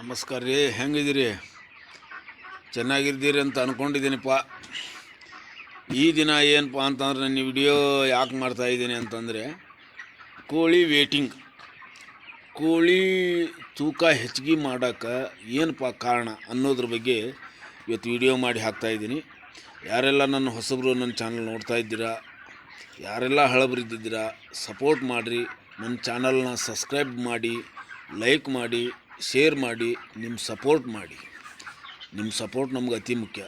ನಮಸ್ಕಾರ ರೀ, ಹೆಂಗಿದ್ದೀರಿ? ಚೆನ್ನಾಗಿದ್ದೀರಿ ಅಂತ ಅಂದ್ಕೊಂಡಿದ್ದೀನಿಪ್ಪ ಈ ದಿನ ಏನಪ್ಪ ಅಂತಂದ್ರೆ ನನ್ನ ವಿಡಿಯೋ ಯಾಕೆ ಮಾಡ್ತಾ ಇದ್ದೀನಿ ಅಂತಂದರೆ, ಕೋಳಿ ವೇಟಿಂಗ್ ಕೋಳಿ ತೂಕ ಹೆಚ್ಚಿಗೆ ಮಾಡೋಕ್ಕೆ ಏನಪ್ಪ ಕಾರಣ ಅನ್ನೋದ್ರ ಬಗ್ಗೆ ಇವತ್ತು ವಿಡಿಯೋ ಮಾಡಿ ಹಾಕ್ತಾ ಇದ್ದೀನಿ. ಯಾರೆಲ್ಲ ನನ್ನ ಹೊಸಬರು ನನ್ನ ಚಾನಲ್ ನೋಡ್ತಾ ಇದ್ದೀರಾ, ಯಾರೆಲ್ಲ ಹಳಬರಿದ್ದಿದ್ದೀರಾ ಸಪೋರ್ಟ್ ಮಾಡಿರಿ. ನನ್ನ ಚಾನಲ್ನ ಸಬ್ಸ್ಕ್ರೈಬ್ ಮಾಡಿ ಲೈಕ್ ಮಾಡಿ. ಶೇರ್ ಮಾಡಿ ನಿಮ್ಮ ಸಪೋರ್ಟ್ ಮಾಡಿ. ನಿಮ್ಮ ಸಪೋರ್ಟ್ ನಮ್ಗೆ ಅತಿ ಮುಖ್ಯ.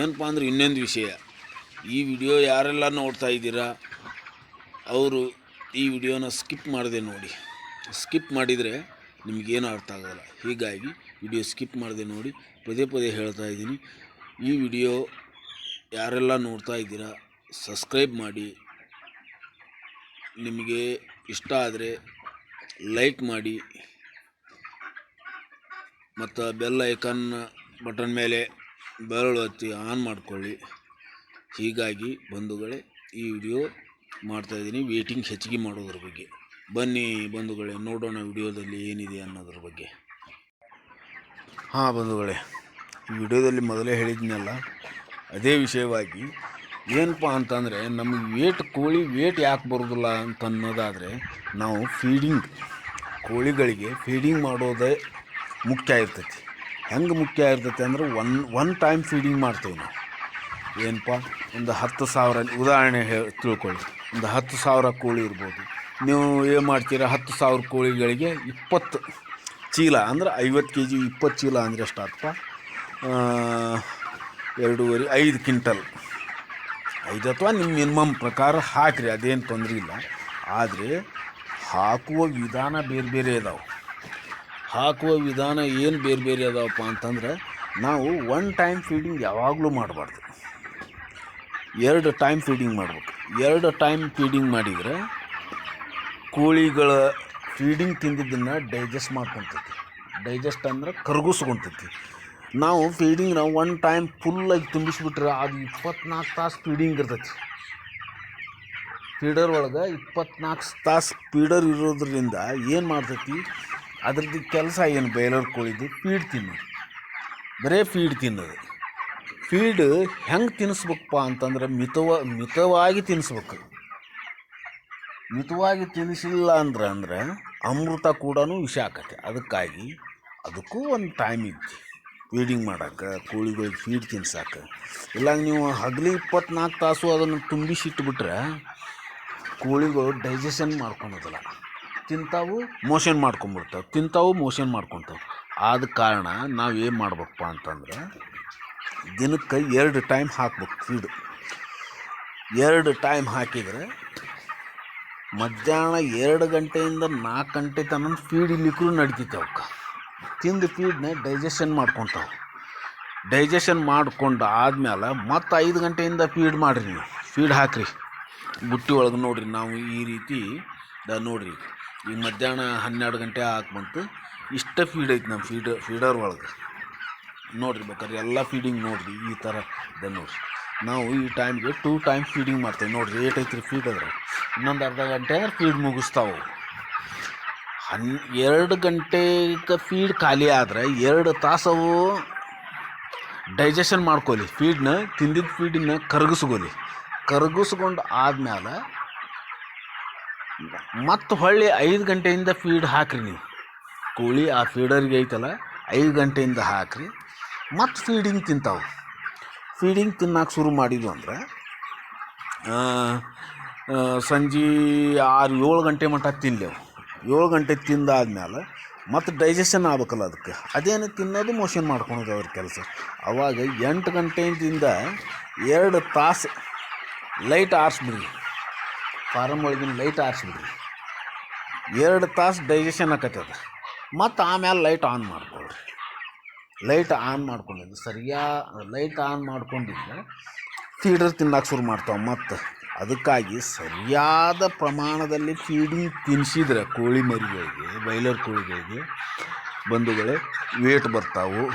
ಏನಪ್ಪ ಅಂದ್ರೆ ಇನ್ನೊಂದು ವಿಷಯ. ಈ ವಿಡಿಯೋ ಯಾರೆಲ್ಲ ನೋಡ್ತಾ ಇದ್ದೀರಾ, ಅವರು ಈ ವಿಡಿಯೋನ ಸ್ಕಿಪ್ ಮಾಡಿದೆ ನೋಡಿ. ಸ್ಕಿಪ್ ಮಾಡಿದರೆ ನಿಮಗೇನು ಅರ್ಥ ಆಗೋಲ್ಲ. ಹೀಗಾಗಿ ವಿಡಿಯೋ ಸ್ಕಿಪ್ ಮಾಡಿದೆ ನೋಡಿ, ಪದೇ ಪದೇ ಹೇಳ್ತಾ ಇದ್ದೀನಿ. ಈ ವಿಡಿಯೋ ಯಾರೆಲ್ಲ ನೋಡ್ತಾ ಇದ್ದೀರಾ ಸಬ್ಸ್ಕ್ರೈಬ್ ಮಾಡಿ. ನಿಮಗೆ ಇಷ್ಟ ಆದರೆ ಲೈಕ್ ಮಾಡಿ. ಮತ್ತು ಬೆಲ್ ಐಕನ್ ಬಟನ್ ಮೇಲೆ ಬೆರಳು ಹತ್ತಿ ಆನ್ ಮಾಡಿಕೊಳ್ಳಿ. ಹೀಗಾಗಿ ಬಂಧುಗಳೇ, ಈ ವಿಡಿಯೋ ಮಾಡ್ತಾಯಿದ್ದೀನಿ ವೇಟಿಂಗ್ ಹೆಚ್ಚಿಗೆ ಮಾಡೋದ್ರ ಬಗ್ಗೆ. ಬನ್ನಿ ಬಂಧುಗಳೇ, ನೋಡೋಣ ವಿಡಿಯೋದಲ್ಲಿ ಏನಿದೆ ಅನ್ನೋದ್ರ ಬಗ್ಗೆ. ಹಾಂ ಬಂಧುಗಳೇ, ಈ ವಿಡಿಯೋದಲ್ಲಿ ಮೊದಲೇ ಹೇಳಿದ್ನಲ್ಲ, ಅದೇ ವಿಷಯವಾಗಿ ಏನಪ್ಪ ಅಂತಂದರೆ, ನಮಗೆ ವೇಟ್ ಕೋಳಿ ವೇಟ್ ಯಾಕೆ ಬರೋದಿಲ್ಲ ಅಂತ ಅನ್ನೋದಾದರೆ, ನಾವು ಫೀಡಿಂಗ್ ಕೋಳಿಗಳಿಗೆ ಫೀಡಿಂಗ್ ಮಾಡೋದೇ ಮುಖ್ಯ ಇರ್ತೈತಿ. ಹೆಂಗೆ ಮುಖ್ಯ ಇರ್ತೈತಿ ಅಂದ್ರೆ ಒನ್ ಒನ್ ಟೈಮ್ ಫೀಡಿಂಗ್ ಮಾಡ್ತೇವೆ ನಾವು. ಏನಪ್ಪ ಒಂದು ಹತ್ತು ಸಾವಿರ, ಉದಾಹರಣೆ ಹೇಳಿ ತಿಳ್ಕೊಳ್ಳಿ. ಒಂದು ಹತ್ತು ಸಾವಿರ ಕೋಳಿ ಇರ್ಬೋದು. ನೀವು ಏನು ಮಾಡ್ತೀರಾ? ಹತ್ತು ಸಾವಿರ ಕೋಳಿಗಳಿಗೆ ಇಪ್ಪತ್ತು ಚೀಲ ಅಂದ್ರೆ ಐವತ್ತು ಕೆ ಜಿ ಇಪ್ಪತ್ತು ಚೀಲ ಅಂದರೆ ಎಷ್ಟಾಗ್ತಪ್ಪ ಎರಡೂವರೆ, ಐದು ಕ್ವಿಂಟಲ್. ಐದು ಅಥವಾ ನಿಮ್ಮ ಮಿನಿಮಮ್ ಪ್ರಕಾರ ಹಾಕಿರಿ, ಅದೇನು ತೊಂದರೆ ಇಲ್ಲ ಆದರೆ ಹಾಕುವ ವಿಧಾನ ಬೇರೆ ಬೇರೆ ಇದಾವೆ. ಹಾಕುವ ವಿಧಾನ ಏನು ಬೇರೆ ಬೇರೆ ಅದಾವಪ್ಪ ಅಂತಂದ್ರೆ ನಾವು ಒನ್ ಟೈಮ್ ಫೀಡಿಂಗ್ ಯಾವಾಗಲೂ ಮಾಡಬಾರ್ದು. ಎರಡು ಟೈಮ್ ಫೀಡಿಂಗ್ ಮಾಡಬೇಕು. ಎರಡು ಟೈಮ್ ಫೀಡಿಂಗ್ ಮಾಡಿದರೆ ಕೋಳಿಗಳ ಫೀಡಿಂಗ್ ತಿಂದಿದ್ದನ್ನು ಡೈಜೆಸ್ಟ್ ಮಾಡ್ಕೊತೈತಿ. ಡೈಜೆಸ್ಟ್ ಅಂದ್ರೆ ಕರಗಿಸ್ಕೊತೈತಿ. ನಾವು ಫೀಡಿಂಗ್ ನಾವು ಒನ್ ಟೈಮ್ ಫುಲ್ಲಾಗಿ ತುಂಬಿಸ್ಬಿಟ್ರೆ ಅದು ಇಪ್ಪತ್ನಾಲ್ಕು ತಾಸು ಫೀಡಿಂಗ್ ಇರ್ತೈತಿ. ಫೀಡರ್ ಒಳಗೆ ಇಪ್ಪತ್ನಾಲ್ಕು ತಾಸು ಫೀಡರ್ ಇರೋದ್ರಿಂದ ಏನು ಮಾಡ್ತೈತಿ? ಅದ್ರದ್ದು ಕೆಲಸ ಏನು? ಬೈಲರ್ ಕೋಳಿದು ಫೀಡ್ ತಿನ್ನೋದು. ಬರೇ ಫೀಡ್ ತಿನ್ನೋದು. ಫೀಡ್ ಹೆಂಗೆ ತಿನ್ನಿಸ್ಬೇಕಪ್ಪ ಅಂತಂದ್ರೆ ಮಿತವ, ಮಿತವಾಗಿ ತಿನ್ನಿಸ್ಬೇಕು ಮಿತವಾಗಿ ತಿನ್ನಿಸಿಲ್ಲ ಅಂದ್ರೆ ಅಂದ್ರೆ ಅಮೃತ ಕೂಡ ವಿಷ ಆಕತ್ತೆ. ಅದಕ್ಕಾಗಿ ಅದಕ್ಕೂ ಒಂದು ಟೈಮ್ ಇತ್ತು ಫೀಡಿಂಗ್ ಮಾಡೋಕೆ, ಕೋಳಿಗಳಿಗೆ ಫೀಡ್ ತಿನ್ಸಕ್ಕೆ ಇಲ್ಲ ನೀವು ಹಗಲಿ ಇಪ್ಪತ್ನಾಲ್ಕು ತಾಸು ಅದನ್ನು ತುಂಬಿಸಿಟ್ಬಿಟ್ರೆ ಕೋಳಿಗಳು ಡೈಜೆಷನ್ ಮಾಡ್ಕೊಳೋದಿಲ್ಲ. ತಿಂತಾವು, ಮೋಷನ್ ಮಾಡ್ಕೊಂಬಿಡ್ತಾವೆ ತಿಂತಾವು, ಮೋಷನ್ ಮಾಡ್ಕೊತಾವೆ. ಆದ ಕಾರಣ ನಾವು ಏನು ಮಾಡ್ಬೇಕಪ್ಪ ಅಂತಂದ್ರೆ, ದಿನಕ್ಕೆ ಎರಡು ಟೈಮ್ ಹಾಕ್ಬೇಕು ಫೀಡು ಎರಡು ಟೈಮ್ ಹಾಕಿದರೆ ಮಧ್ಯಾಹ್ನ ಎರಡು ಗಂಟೆಯಿಂದ ನಾಲ್ಕು ಗಂಟೆ ತನಕ ಫೀಡ್ ಇಲ್ಲಿಕ್ಕೂ ನಡಿತೈತೆ ಅವಕ್ಕೆ ತಿಂದು ಫೀಡ್ನ ಡೈಜೆಷನ್ ಮಾಡ್ಕೊತಾವೆ. ಡೈಜೆಷನ್ ಮಾಡ್ಕೊಂಡು ಆದ್ಮೇಲೆ ಮತ್ತು ಐದು ಗಂಟೆಯಿಂದ ಫೀಡ್ ಮಾಡಿರಿ ನೀವು. ಫೀಡ್ ಹಾಕಿರಿ. ಬುಟ್ಟಿ ಒಳಗೆ ನೋಡಿರಿ ನಾವು ಈ ರೀತಿ ನೋಡಿರಿ. ಈಗ ಮಧ್ಯಾಹ್ನ ಹನ್ನೆರಡು ಗಂಟೆ ಹಾಕ್ಬಂತು ಇಷ್ಟ ಫೀಡ್ ಐತಿ ನಮ್ಮ ಫೀಡ್ ಫೀಡರ್ ಒಳಗೆ. ನೋಡಿರಿ ಬೇಕಾದ್ರೆ ಎಲ್ಲ ಫೀಡಿಂಗ್ ನೋಡಿರಿ, ಈ ಥರ ಇದೆ ನೋಡಿರಿ. ನಾವು ಈ ಟೈಮ್ಗೆ ಟೂ ಟೈಮ್ ಫೀಡಿಂಗ್ ಮಾಡ್ತೇವೆ. ನೋಡಿರಿ ಏಟ್ ಐತ್ರಿ ಫೀಡ್ ಅದ್ರ ಇನ್ನೊಂದು ಅರ್ಧ ಗಂಟೆ ಫೀಡ್ ಮುಗಿಸ್ತಾವೆ. ಹನ್, ಎರಡು ಗಂಟೆಗೆ ಫೀಡ್ ಖಾಲಿ ಆದ್ರೆ ಎರಡು ತಾಸವು ಡೈಜೆಷನ್ ಮಾಡ್ಕೊಲಿ. ಫೀಡ್ನ ತಿಂದಿದ್ದ ಫೀಡನ್ನ ಕರಗಿಸ್ಕೊಲಿ. ಕರಗಿಸ್ಕೊಂಡು ಆದ್ಮೇಲೆ ಮತ್ತು ಹೊಳ್ಳಿ ಐದು ಗಂಟೆಯಿಂದ ಫೀಡ್ ಹಾಕ್ರಿ ನೀವು. ಕೋಳಿ ಆ ಫೀಡರ್ಗೆ ಐತಲ್ಲ, ಐದು ಗಂಟೆಯಿಂದ ಹಾಕ್ರಿ. ಮತ್ತು ಫೀಡಿಂಗ್ ತಿಂತಾವೆ. ಫೀಡಿಂಗ್ ತಿನ್ನಕ್ಕೆ ಶುರು ಮಾಡಿದ್ವು ಅಂದ್ರೆ ಸಂಜೆ ಆರು ಏಳು ಗಂಟೆ ಮಟ್ಟ ತಿನ್ಲೇವು. ಏಳು ಗಂಟೆ ತಿಂದಾದ್ಮೇಲೆ ಮತ್ತು ಡೈಜೆಷನ್ ಆಗ್ಬೇಕಲ್ಲ ಅದಕ್ಕೆ ಅದೇನು ತಿನ್ನೋದು ಮೋಷನ್ ಮಾಡ್ಕೊಳೋದು ಅವ್ರ ಕೆಲಸ. ಅವಾಗ ಎಂಟು ಗಂಟೆಯಿಂದ ಎರಡು ತಾಸು ಲೈಟ್ ಆರಿಸ್ಬಿಡ್ರಿ. ಫಾರಮ್ ಒಳಗಿನ ಲೈಟ್ ಆರಿಸ್ಬಿಡ್ರಿ. ಎರಡು ತಾಸು ಡೈಜೆಷನ್ ಆಕತ್ತದ. ಮತ್ತು ಆಮೇಲೆ ಲೈಟ್ ಆನ್ ಮಾಡ್ಕೊಳ್ರಿ. ಲೈಟ್ ಆನ್ ಮಾಡ್ಕೊಂಡಿದ್ದು, ಸರಿಯಾ ಲೈಟ್ ಆನ್ ಮಾಡ್ಕೊಂಡಿದ್ರೆ ಫೀಡರ್ ತಿನ್ನಕ್ಕೆ ಶುರು ಮಾಡ್ತಾವೆ. ಮತ್ತು ಅದಕ್ಕಾಗಿ ಸರಿಯಾದ ಪ್ರಮಾಣದಲ್ಲಿ ಫೀಡಿಂಗ್ ತಿನ್ನಿಸಿದ್ರೆ ಕೋಳಿ ಮರಿಗಳಿಗೆ ಬೈಲರ್ ಕೋಳಿಗಳಿಗೆ ಬಂಧುಗಳೇ ವೇಟ್ ಬರ್ತಾವೆ.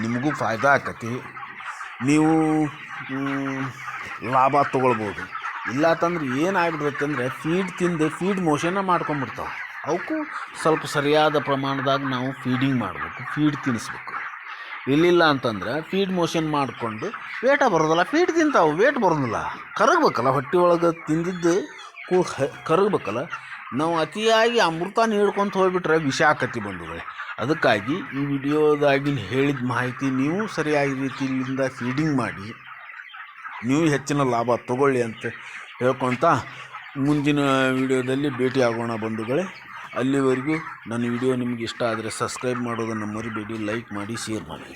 ನಿಮಗೂ ಫಾಯ್ದಾ ಆಕತಿ. ನೀವು ಲಾಭ ತೊಗೊಳ್ಬೋದು. ಇಲ್ಲ ಅಂತಂದ್ರೆ ಏನಾಗ್ಬಿಡುತ್ತೆ ಅಂದರೆ ಫೀಡ್ ತಿಂದು ಫೀಡ್ ಮೋಷನ್ನ ಮಾಡ್ಕೊಂಬಿಡ್ತಾವೆ ಅವಕ್ಕೂ ಸ್ವಲ್ಪ ಸರಿಯಾದ ಪ್ರಮಾಣದಾಗ ನಾವು ಫೀಡಿಂಗ್ ಮಾಡಬೇಕು ಫೀಡ್ ತಿನ್ನಿಸ್ಬೇಕು ಇಲ್ಲಿಲ್ಲ ಅಂತಂದ್ರೆ ಫೀಡ್ ಮೋಷನ್ ಮಾಡಿಕೊಂಡು ವೇಟ ಬರೋದಿಲ್ಲ ಫೀಡ್ ತಿಂತಾವೆ ವೇಟ್ ಬರೋದಿಲ್ಲ. ಕರಗಬೇಕಲ್ಲ, ಹೊಟ್ಟೆ ಒಳಗೆ ತಿಂದಿದ್ದು ಕೂ ಕರಗಬೇಕಲ್ಲ. ನಾವು ಅತಿಯಾಗಿ ಅಮೃತ ನೀಡ್ಕೊಂತ ಹೋಗ್ಬಿಟ್ರೆ ವಿಷ ಆಕತಿ ಬಂದಿದೆ. ಅದಕ್ಕಾಗಿ ಈ ವಿಡಿಯೋದಾಗಿ ಹೇಳಿದ ಮಾಹಿತಿ ನೀವು ಸರಿಯಾಗಿ ರೀತಿಯಿಂದ ಫೀಡಿಂಗ್ ಮಾಡಿ. ನೀವು ಹೆಚ್ಚಿನ ಲಾಭ ತಗೊಳ್ಳಿ ಅಂತ ಹೇಳ್ಕೊತಾ ಮುಂದಿನ ವಿಡಿಯೋದಲ್ಲಿ ಭೇಟಿಯಾಗೋಣ ಬಂಧುಗಳೇ. ಅಲ್ಲಿವರೆಗೂ ನನ್ನ ವಿಡಿಯೋ ನಿಮಗೆ ಇಷ್ಟ ಆದರೆ ಸಬ್ಸ್ಕ್ರೈಬ್ ಮಾಡೋದನ್ನು ಮರಿಬೇಡಿ, ಲೈಕ್ ಮಾಡಿ, ಶೇರ್ ಮಾಡಿ.